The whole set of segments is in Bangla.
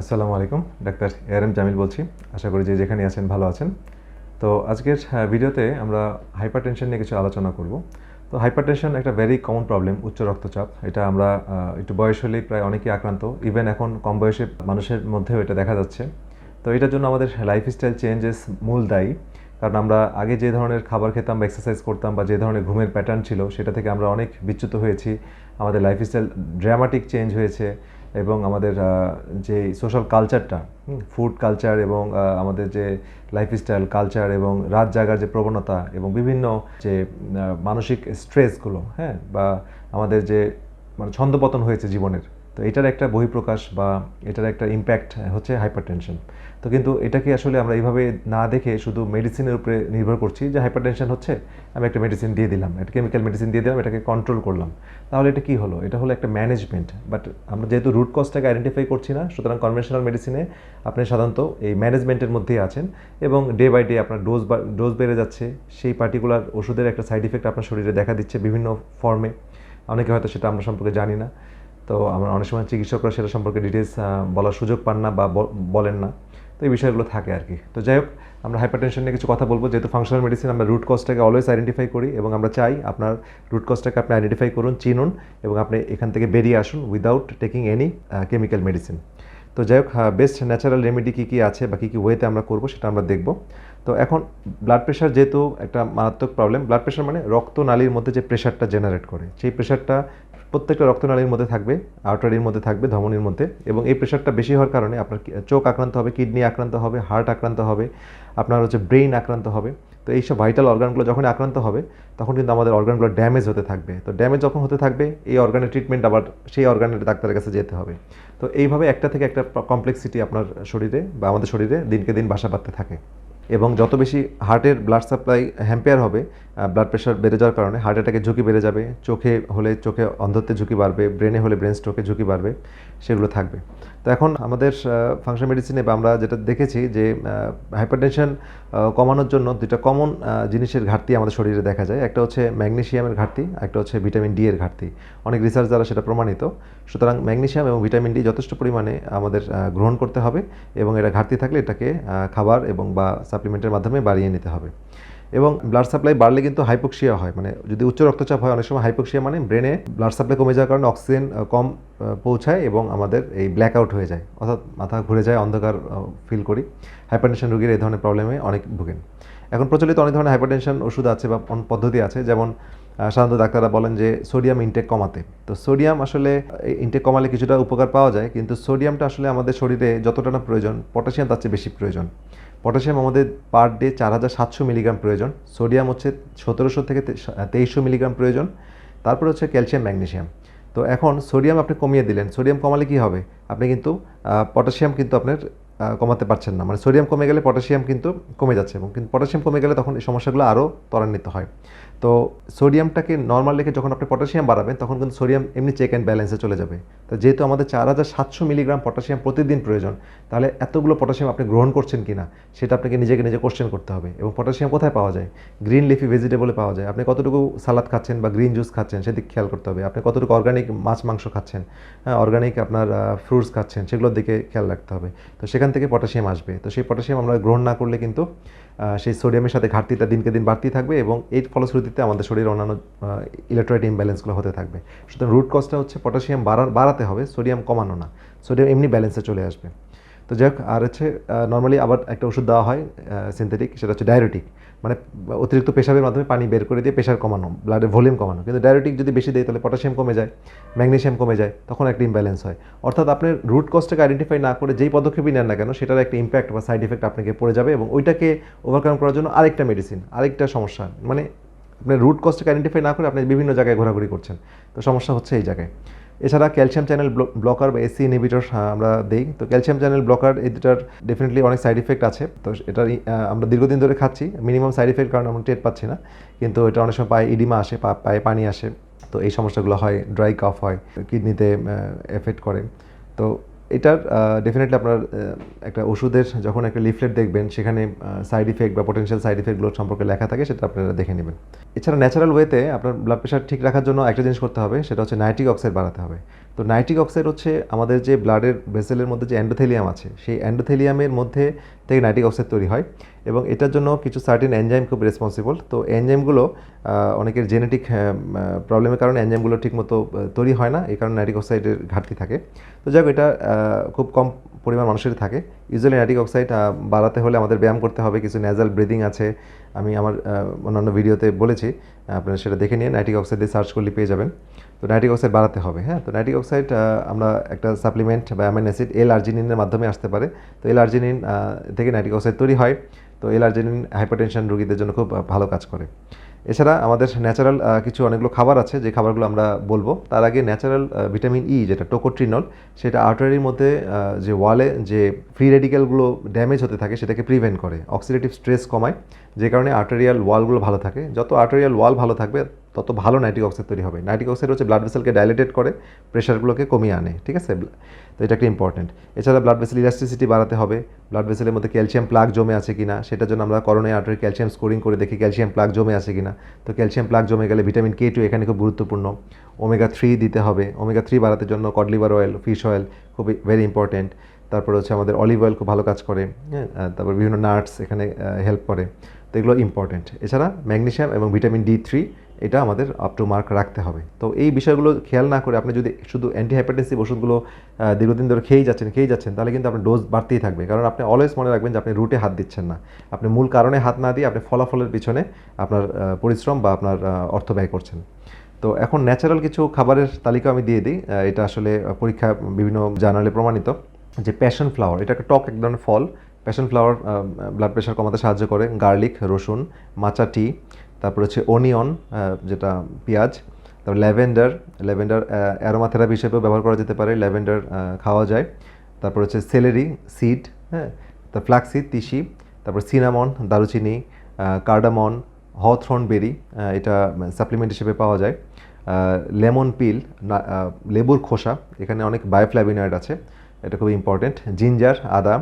আসসালামু আলাইকুম, ডাক্তার এআর এম জামিল বলছি। আশা করি যে যেখানে আছেন ভালো আছেন। তো আজকের ভিডিওতে আমরা হাইপারটেনশন নিয়ে কিছু আলোচনা করব। তো হাইপারটেনশন একটা ভেরি কমন প্রবলেম উচ্চ রক্তচাপ। এটা আমরা একটু বয়স হলেই প্রায় অনেকেই আক্রান্ত। ইভেন এখন কম বয়সে মানুষের মধ্যেও এটা দেখা যাচ্ছে। তো এটার জন্য আমাদের লাইফস্টাইল চেঞ্জেস মূল দায়ী। কারণ আমরা আগে যে ধরনের খাবার খেতাম বা এক্সারসাইজ করতাম বা যে ধরনের ঘুমের প্যাটার্ন ছিল, সেটা থেকে আমরা অনেক বিচ্যুত হয়েছি। আমাদের লাইফস্টাইল ড্রামাটিক চেঞ্জ হয়েছে। এবং আমাদের যে সোশ্যাল কালচারটা ফুড কালচার এবং আমাদের যে লাইফস্টাইল কালচার এবং রাত জাগার যে প্রবণতা এবং বিভিন্ন যে মানসিক স্ট্রেসগুলো হ্যাঁ বা আমাদের যে মানে ছন্দপতন হয়েছে জীবনের তো এটার একটা বহিঃপ্রকাশ বা এটার একটা ইম্প্যাক্ট হচ্ছে হাইপারটেনশন তো কিন্তু এটাকে আসলে আমরা এইভাবে না দেখে শুধু মেডিসিনের উপরে নির্ভর করছি যে হাইপারটেনশন হচ্ছে, আমি একটা মেডিসিন দিয়ে দিলাম, একটা কেমিক্যাল মেডিসিন দিয়ে দিলাম, এটাকে কন্ট্রোল করলাম। তাহলে এটা কি হলো? এটা হলো একটা ম্যানেজমেন্ট বাট আমরা যেহেতু রুট কজটাকে আইডেন্টিফাই করছি না, সুতরাং কনভেনশনাল মেডিসিনে আপনি সাধারণত এই ম্যানেজমেন্টের মধ্যেই আছেন এবং ডে বাই ডে আপনার ডোজ ডোজ বেড়ে যাচ্ছে, সেই পার্টিকুলার ওষুধের একটা সাইড ইফেক্ট আপনার শরীরে দেখা দিচ্ছে বিভিন্ন ফর্মে অনেকে হয়তো সেটা আমরা সম্পর্কে জানি না। তো আমরা অনেক সময় চিকিৎসকরা সেটা সম্পর্কে ডিটেলস বলার সুযোগ পান না বা বলেন না। তো এই বিষয়গুলো থাকে আর কি। তো যাই হোক, আমরা হাইপারটেনশন নিয়ে কিছু কথা বলব। যেহেতু ফাংশনাল মেডিসিন আমরা রুট কজটাকে অলওয়েজ আইডেন্টিফাই করি এবং আমরা চাই আপনার রুট কজটাকে আপনি আইডেন্টিফাই করুন, চিনুন এবং আপনি এখান থেকে বেরিয়ে আসুন without taking any chemical medicine তো যাই হোক বেস্ট ন্যাচারাল রেমেডি কী কী আছে বা কী কী ওয়েতে আমরা করব সেটা আমরা দেখব। তো এখন ব্লাড প্রেশার যেহেতু একটা মারাত্মক প্রবলেম ব্লাড প্রেশার মানে রক্তনালীর মধ্যে যে প্রেশারটা জেনারেট করে, সেই প্রেশারটা প্রত্যেকটা রক্তনালীর মধ্যে থাকবে আউটারির মধ্যে থাকবে, ধমনির মধ্যে এবং এই প্রেশারটা বেশি হওয়ার কারণে আপনার চোখ আক্রান্ত হবে কিডনি আক্রান্ত হবে হার্ট আক্রান্ত হবে, আপনার হচ্ছে ব্রেইন আক্রান্ত হবে। তো এইসব ভাইটাল অর্গানগুলো যখন আক্রান্ত হবে, তখন কিন্তু আমাদের অর্গানগুলো ড্যামেজ হতে থাকবে। তো ড্যামেজ যখন হতে থাকবে, এই অর্গানের ট্রিটমেন্ট আবার সেই অর্গানের ডাক্তারের কাছে যেতে হবে। তো এইভাবে একটা থেকে একটা কমপ্লেক্সিটি আপনার শরীরে বা আমাদের শরীরে দিনকে দিন বাসা বাঁধতে থাকে। এবং যত বেশি হার্টের ব্লাড সাপ্লাই হ্যাম্পেয়ার হবে ব্লাড প্রেশার বেড়ে যাওয়ার কারণে হার্ট অ্যাটাকের ঝুঁকি বেড়ে যাবে, চোখে হলে চোখে অন্ধত্বের ঝুঁকি বাড়বে ব্রেনে হলে ব্রেন স্ট্রোকের ঝুঁকি বাড়বে, সেগুলো থাকবে। তো এখন আমাদের ফাংশন মেডিসিনে বা আমরা যেটা দেখেছি যে হাইপারটেনশন কমানোর জন্য দুটা কমন জিনিসের ঘাটতি আমাদের শরীরে দেখা যায়। একটা হচ্ছে ম্যাগনেশিয়ামের ঘাটতি, একটা হচ্ছে ভিটামিন ডি এর ঘাটতি। অনেক রিসার্চ দ্বারা সেটা প্রমাণিত। সুতরাং ম্যাগনেশিয়াম এবং ভিটামিন ডি যথেষ্ট পরিমাণে আমাদের গ্রহণ করতে হবে এবং এটা ঘাটতি থাকলে এটাকে খাবার এবং বা সাপ্লিমেন্টের মাধ্যমে বাড়িয়ে নিতে হবে। এবং ব্লাড সাপ্লাই বাড়লে কিন্তু হাইপোক্সিয়া হয়। মানে যদি উচ্চ রক্তচাপ হয়, অনেক সময় হাইপোক্সিয়া মানে ব্রেনে ব্লাড সাপ্লাই কমে যাওয়ার কারণে অক্সিজেন কম পৌঁছায় এবং আমাদের এই ব্ল্যাক আউট হয়ে যায়। অর্থাৎ মাথা ঘুরে যায়, অন্ধকার ফিল করি। হাইপারটেনশন রোগীর এই ধরনের প্রবলেমে অনেক ভোগেন। এখন প্রচলিত অনেক ধরনের হাইপারটেনশন ওষুধ আছে বা পদ্ধতি আছে। যেমন সাধারণত ডাক্তাররা বলেন যে সোডিয়াম ইনটেক কমাতে। তো সোডিয়াম আসলে ইনটেক কমালে কিছুটা উপকার পাওয়া যায়, কিন্তু সোডিয়ামটা আসলে আমাদের শরীরে যতটা না প্রয়োজন পটাশিয়াম তার চেয়ে বেশি প্রয়োজন। পটাশিয়াম আমাদের পার ডে চার হাজার সাতশো মিলিগ্রাম প্রয়োজন সোডিয়াম হচ্ছে সতেরোশো থেকে তেইশশো মিলিগ্রাম প্রয়োজন, তারপরে হচ্ছে ক্যালসিয়াম ম্যাগনেশিয়াম তো এখন সোডিয়াম আপনি কমিয়ে দিলেন সোডিয়াম কমালে কি হবে? আপনি কিন্তু পটাশিয়াম কিন্তু আপনার কমাতে পারছেন না। মানে সোডিয়াম কমে গেলে পটাশিয়াম কিন্তু কমে যাচ্ছে এবং কিন্তু পটাশিয়াম কমে গেলে তখন এই সমস্যাগুলো আরও ত্বরান্বিত হয়। তো সোডিয়ামটাকে নর্মাল রেখে যখন আপনি পটাশিয়াম বাড়াবেন, তখন কিন্তু সোডিয়াম এমনি চেক অ্যান্ড ব্যালেন্সে চলে যাবে। তো যেহেতু আমাদের চার হাজার সাতশো মিলিগ্রাম পটাশিয়াম প্রতিদিন প্রয়োজন, তাহলে এতগুলো পটাশিয়াম আপনি গ্রহণ করছেন কিনা, সেটা আপনাকে নিজেকে নিজে কোশ্চেন করতে হবে। এবং পটাশিয়াম কোথায় পাওয়া যায়? গ্রিন লিফি ভেজিটেবলে পাওয়া যায়। আপনি কতটুকু সালাদ খাচ্ছেন বা গ্রিন জুস খাচ্ছেন, সেদিকে খেয়াল করতে হবে। আপনি কতটুকু অর্গানিক মাছ, মাংস খাচ্ছেন হ্যাঁ অর্গানিক আপনার ফ্রুটস খাচ্ছেন, সেগুলোর দিকে খেয়াল রাখতে হবে। তো সেখান থেকে পটাশিয়াম আসবে। তো সেই পটাশিয়াম আমরা গ্রহণ না করলে কিন্তু সেই সোডিয়ামের সাথে ঘাটতিটা দিনকে দিন বাড়তেই থাকবে এবং এর ফলশ্রুতিতে আমাদের শরীরে অন্যান্য ইলেকট্রয়েড ইমব্যালেন্সগুলো হতে থাকবে। সুতরাং রুট কজটা হচ্ছে পটাশিয়াম বাড়া বাড়াতে হবে সোডিয়াম কমানো না। সোডিয়াম এমনি ব্যালেন্সে চলে আসবে। তো যাই হোক, আর হচ্ছে নর্মালি আবার একটা ওষুধ দেওয়া হয় সিনথেটিক সেটা হচ্ছে ডায়রেটিক মানে অতিরিক্ত পেশাবের মাধ্যমে পানি বের করে দিয়ে প্রেশার কমানো ব্লাডের ভলিউম কমানো। কিন্তু ডায়রেটিক যদি বেশি দেয়, তাহলে পটাশিয়াম কমে যায় ম্যাগনেশিয়াম কমে যায়, তখন একটা ইমব্যালেন্স হয়। অর্থাৎ আপনার রুট কজটাকে আইডেন্টিফাই না করে যেই পদক্ষেপই নেন না কেন, সেটার একটা ইম্প্যাক্ট বা সাইড ইফেক্ট আপনাকে পড়ে যাবে এবং ওইটাকে ওভারকাম করার জন্য আরেকটা মেডিসিন আরেকটা সমস্যা। মানে আপনার রুট কজটাকে আইডেন্টিফাই না করে আপনি বিভিন্ন জায়গায় ঘোরাঘুরি করছেন। তো সমস্যা হচ্ছে এই জায়গায়। এছাড়া ক্যালসিয়াম চ্যানেল ব্লকার বা এসি ইনহিবিটর আমরা দেই। তো ক্যালসিয়াম চ্যানেল ব্লকার এটার ডেফিনেটলি অনেক সাইড ইফেক্ট আছে। তো এটার আমরা দীর্ঘদিন ধরে খাচ্ছি। মিনিমাম সাইড ইফেক্ট কারণ আমরা টের পাচ্ছি না। কিন্তু এটা অনেক সময় পায়ে ইডিমা আসে পায়ে পানি আসে। তো এই সমস্যাগুলো হয় ড্রাই কাফ হয় কিডনিতে এফেক্ট করে। তো এটার ডেফিনেটলি আপনার একটা ওষুধের যখন একটা লিফলেট দেখবেন, সেখানে সাইড ইফেক্ট বা পটেনশিয়াল সাইড ইফেক্টগুলো সম্পর্কে লেখা থাকে, সেটা আপনারা দেখে নেবেন। এছাড়া ন্যাচারাল ওয়েতে আপনার ব্লাড প্রেশার ঠিক রাখার জন্য একটা জিনিস করতে হবে, সেটা হচ্ছে নাইট্রিক অক্সাইড বাড়াতে হবে। তো নাইট্রিক অক্সাইড হচ্ছে আমাদের যে ব্লাডের ভেসেলের মধ্যে যে অ্যান্ডোথেলিয়াম আছে, সেই অ্যান্ডোথেলিয়ামের মধ্যে থেকে নাইট্রিক অক্সাইড তৈরি হয় এবং এটার জন্য কিছু সার্টিন এনজাইম খুব রেসপন্সিবল তো এনজাইমগুলো অনেকের জেনেটিক প্রবলেমের কারণে এনজাইমগুলো ঠিকমতো তৈরি হয় না, এই কারণে নাইট্রিক অক্সাইডের ঘাটতি থাকে। তো যাই হোক, এটা খুব কম পরিমাণ মানুষের থাকে। ইউজুয়ালি নাইট্রিক অক্সাইড বাড়াতে হলে আমাদের ব্যায়াম করতে হবে, কিছু ন্যাজাল ব্রিদিং আছে। আমি আমার অন্যান্য ভিডিওতে বলেছি, আপনারা সেটা দেখে নিয়ে নাইট্রিক অক্সাইড দিয়ে সার্চ করলে পেয়ে যাবেন। তো নাইট্রিক অক্সাইড বাড়াতে হবে হ্যাঁ? তো নাইট্রিক অক্সাইড আমরা একটা সাপ্লিমেন্ট বা অ্যামাইন অ্যাসিড এল আর্জিনিনের মাধ্যমে আসতে পারে। তো এল আর্জিনিন থেকে নাইট্রিক অক্সাইড তৈরি হয়। তো এল আর্জিনিন হাইপারটেনশন রোগীদের জন্য খুব ভালো কাজ করে। এছাড়া আমাদের ন্যাচারাল কিছু অনেকগুলো খাবার আছে, যে খাবারগুলো আমরা বলব। তার আগে ন্যাচারাল ভিটামিন ই যেটা টোকোট্রিনল সেটা আর্টারির মধ্যে যে ওয়ালে যে ফ্রি রেডিক্যালগুলো ড্যামেজ হতে থাকে, সেটাকে প্রিভেন্ট করে অক্সিডেটিভ স্ট্রেস কমায়, যে কারণে আর্টারিয়াল ওয়ালগুলো ভালো থাকে। যত আর্টারিয়াল ওয়াল ভালো থাকবে তত ভালো নাইট্রিক অক্সাইড তৈরি হবে। নাইট্রিক অক্সাইড হচ্ছে ব্লাড ভেসেলকে ডাইলেটেড করে প্রেশারগুলোকে কমিয়ে আনে, ঠিক আছে? তো এটা একটা ইম্পর্টেন্ট এছাড়া ব্লাড ভেসেল ইলাস্টিসিটি বাড়াতে হবে। ব্লাড ভেসেলের মধ্যে ক্যালসিয়াম প্লাগ জমে আছে কিনা, সেটার জন্য আমরা করোনায় আর্টারি ক্যালসিয়াম স্কোরিং করে দেখি ক্যালসিয়াম প্লাগ জমে আছে কিনা। তো ক্যালসিয়াম প্লাগ জমে গেলে ভিটামিন কে টু এখানে খুব গুরুত্বপূর্ণ। ওমেগা থ্রি দিতে হবে। ওমেগা থ্রি বাড়াতে জন্য cod liver oil fish oil খুবই ভেরি ইম্পর্টেন্ট তারপর হচ্ছে আমাদের অলিভ অয়েল খুব ভালো কাজ করে হ্যাঁ? তারপর বিভিন্ন নাটস এখানে হেল্প করে। তো এগুলো ইম্পর্টেন্ট এছাড়া ম্যাগনেশিয়াম এবং ভিটামিন ডি থ্রি এটা আমাদের আপ টু মার্ক রাখতে হবে। তো এই বিষয়গুলো খেয়াল না করে আপনি যদি শুধু অ্যান্টি হাইপারটেন্সিভ ওষুধগুলো দীর্ঘদিন ধরে খেয়েই যাচ্ছেন খেয়েই যাচ্ছেন, তাহলে কিন্তু আপনার ডোজ বাড়তেই থাকবে। কারণ আপনি অলওয়েজ মনে রাখবেন যে আপনি রুটে হাত দিচ্ছেন না। আপনি মূল কারণে হাত না দিয়ে আপনি ফলাফলের পিছনে আপনার পরিশ্রম বা আপনার অর্থ ব্যয় করছেন। তো এখন ন্যাচারাল কিছু খাবারের তালিকা আমি দিয়ে দিই। এটা আসলে পরীক্ষা বিভিন্ন জার্নালে প্রমাণিত। যে প্যাশন ফ্লাওয়ার এটা একটা টক এক ধরনের ফল। প্যাশন ফ্লাওয়ার ব্লাড প্রেশার কমাতে সাহায্য করে। গার্লিক রসুন মাচা টি তারপর হচ্ছে অনিয়ন যেটা পেঁয়াজ, তারপর ল্যাভেন্ডার ল্যাভেন্ডার অ্যারোমাথেরাপি হিসেবেও ব্যবহার করা যেতে পারে ল্যাভেন্ডার খাওয়া যায়। তারপর হচ্ছে সেলেরি সিড হ্যাঁ? তারপর ফ্লাক্সিড তিসি, তারপর সিনামন দারুচিনি কার্ডামন হথ্রন বেরি এটা সাপ্লিমেন্ট হিসেবে পাওয়া যায়। লেমন পিল লেবুর খোসা, এখানে অনেক বায়োফ্ল্যাভিনয়েড আছে, এটা খুব ইম্পর্টেন্ট জিঞ্জার আদা,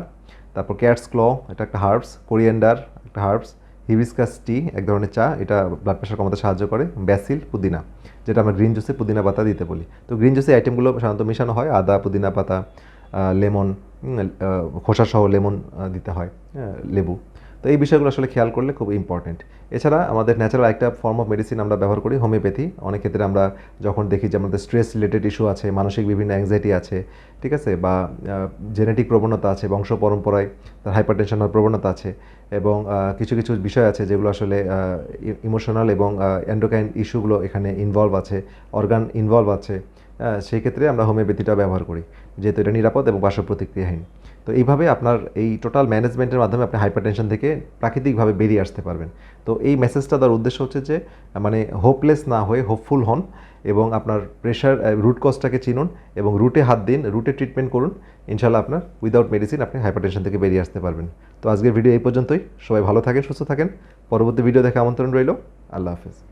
তারপর ক্যাটস ক্ল এটা একটা হার্বস কোরিয়েন্ডার একটা হার্বস হিবিসকাস টি, এক ধরনের চা, এটা ব্লাড প্রেশার কমাতে সাহায্য করে, ব্যাসিল, পুদিনা, যেটা আমরা গ্রিন জুসে পুদিনা পাতা দিতে বলি। তো গ্রিন জুসে আইটেমগুলো সাধারণত মেশানো হয়, আদা, পুদিনা পাতা লেমন খোসাসহ লেমন দিতে হয় লেবু। তো এই বিষয়গুলো আসলে খেয়াল করলে খুব ইম্পর্টেন্ট এছাড়া আমাদের ন্যাচারাল একটা ফর্ম অফ মেডিসিন আমরা ব্যবহার করি হোমিওপ্যাথি অনেক ক্ষেত্রে আমরা যখন দেখি যে আমাদের স্ট্রেস রিলেটেড ইস্যু আছে, মানসিক বিভিন্ন অ্যাংজাইটি আছে, ঠিক আছে? বা জেনেটিক প্রবণতা আছে, বংশ পরম্পরায় তার হাইপার টেনশন হওয়ার প্রবণতা আছে এবং কিছু কিছু বিষয় আছে যেগুলো আসলে ইমোশনাল এবং অ্যান্ডোকাইন ইস্যুগুলো এখানে ইনভলভ আছে অর্গান ইনভলভ আছে। সেই ক্ষেত্রে আমরা হোমিওপ্যাথিটা ব্যবহার করি। যেহেতু এটা নিরাপদ এবং পার্শ্ব প্রতিক্রিয়াহীন। তো এইভাবে আপনার এই টোটাল ম্যানেজমেন্টের মাধ্যমে আপনি হাইপারটেনশন থেকে প্রাকৃতিকভাবে বেরিয়ে আসতে পারবেন। তো এই মেসেজটা দেওয়ার উদ্দেশ্য হচ্ছে যে মানে হোপলেস না হয়ে হোপফুল হন এবং আপনার প্রেশার রুট কজটাকে চিনুন এবং রুটে হাত দিন রুটে ট্রিটমেন্ট করুন, ইনশাল্লাহ আপনার উইদাউট মেডিসিন আপনি হাইপারটেনশন থেকে বেরিয়ে আসতে পারবেন। তো আজকের ভিডিও এই পর্যন্তই। সবাই ভালো থাকেন, সুস্থ থাকেন। পরবর্তী ভিডিও দেখে আমন্ত্রণ রইল। আল্লাহ হাফেজ।